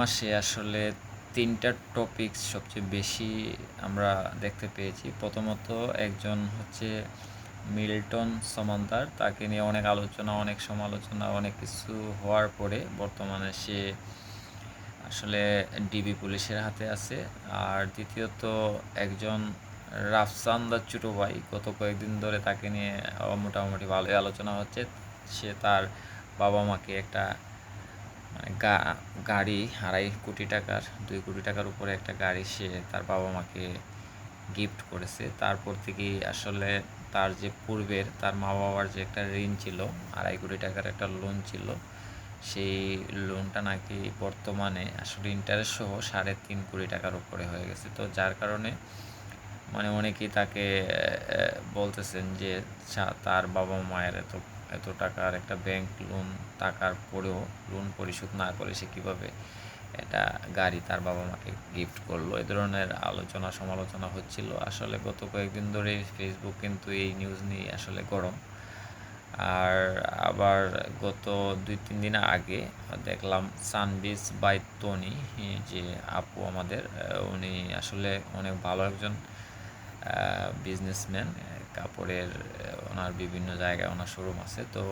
মাসে আসলে তিনটা টপিক সবচেয়ে বেশি আমরা দেখতে পেয়েছি। প্রথমত একজন হচ্ছে মিল্টন সমান্তার তাকে নিয়ে অনেক আলোচনা, অনেক সমালোচনা, অনেক কিছু হওয়ার পরে বর্তমানে সে আসলে ডিবি পুলিশের হাতে আছে। আর দ্বিতীয়ত একজন রাফসান্দার ছোটো ভাই, গত কয়েকদিন ধরে তাকে নিয়ে মোটামুটি ভালোই আলোচনা হচ্ছে। সে তার বাবা মাকে একটা মানে গাড়ি আড়াই কোটি টাকার, দুই কোটি টাকার উপরে একটা গাড়ি সে তার বাবা মাকে গিফট করেছে। তারপর থেকেই আসলে তার যে পূর্বের, তার মা বাবার যে একটা ঋণ ছিল, আড়াই কোটি টাকার একটা লোন ছিল, সেই লোনটা নাকি বর্তমানে আসলে ইন্টারেস্ট সহ সাড়ে তিন কোটি টাকার উপরে হয়ে গেছে। তো যার কারণে মানে অনেকেই তাকে বলতেছেন যে তার বাবা মায়ের এত এত টাকার একটা ব্যাংক লোন টাকার পরেও লোন পরিশোধ না করে সে কীভাবে এটা গাড়ি তার বাবা মাকে গিফট করল? এ ধরনের আলোচনা, সমালোচনা হচ্ছিল। আসলে গত কয়েকদিন ধরে ফেসবুক কিন্তু এই নিউজ নিয়ে আসলে গরম। আর আবার গত দুই, তিন দিন আগে দেখলাম সানবিস বাই টনি যে আপু আমাদের উনি আসলে অনেক ভালো একজন বিজনেসম্যান কাপড়ের, ওনার বিভিন্ন জায়গায় ওনার শোরুম আছে। তো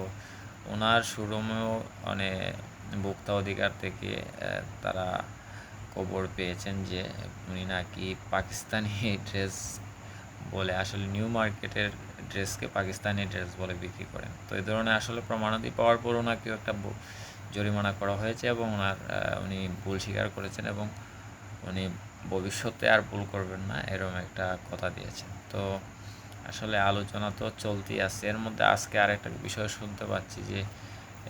ওনার শোরুমেও মানে ভোক্তা অধিকার থেকে তারা খবর পেয়েছেন যে উনি নাকি পাকিস্তানি ড্রেস বলে, আসলে নিউ মার্কেটের ড্রেসকে পাকিস্তানি ড্রেস বলে বিক্রি করেন। তো এই ধরনের আসলে প্রমাণাদি পাওয়ার পর ওনাকেও একটা জরিমানা করা হয়েছে এবং ওনার উনি ভুল স্বীকার করেছেন এবং উনি ভবিষ্যতে আর ভুল করবেন না এরকম একটা কথা দিয়েছেন। তো আসলে আলোচনা তো চলতেই আছে। এর মধ্যে আজকে আর একটা বিষয় শুনতে পাচ্ছি যে,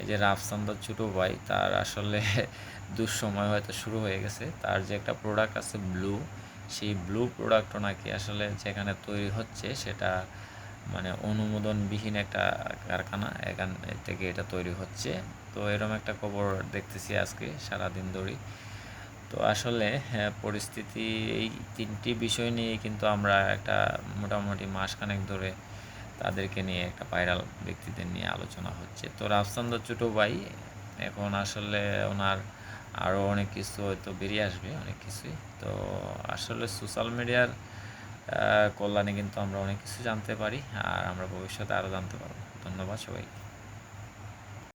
এই যে রাফসান্দার ছোটো ভাই, তার আসলে দুঃসময় হয়তো শুরু হয়ে গেছে। তার যে একটা প্রোডাক্ট আছে ব্লু সেই ব্লু প্রোডাক্টও নাকি আসলে যেখানে তৈরি হচ্ছে, সেটা মানে অনুমোদনবিহীন একটা কারখানা। এখান থেকে এটা তৈরি হচ্ছে। তো এরকম একটা খবর দেখতেছি আজকে, সারাদিন ধরেই। তো আসলে হ্যাঁ, পরিস্থিতি এই তিনটি বিষয় নিয়ে কিন্তু আমরা একটা মোটামুটি মাসখানেক ধরে তাদেরকে নিয়ে একটা ভাইরাল ব্যক্তিদের নিয়ে আলোচনা হচ্ছে। তো রাফসান্দার ছোটো ভাই এখন আসলে ওনার আরও অনেক কিছু হয়তো বেরিয়ে আসবে অনেক কিছুই। তো আসলে সোশ্যাল মিডিয়ার কল্যাণে কিন্তু আমরা অনেক কিছু জানতে পারি আর আমরা ভবিষ্যতে আরও জানতে পারব। ধন্যবাদ সবাই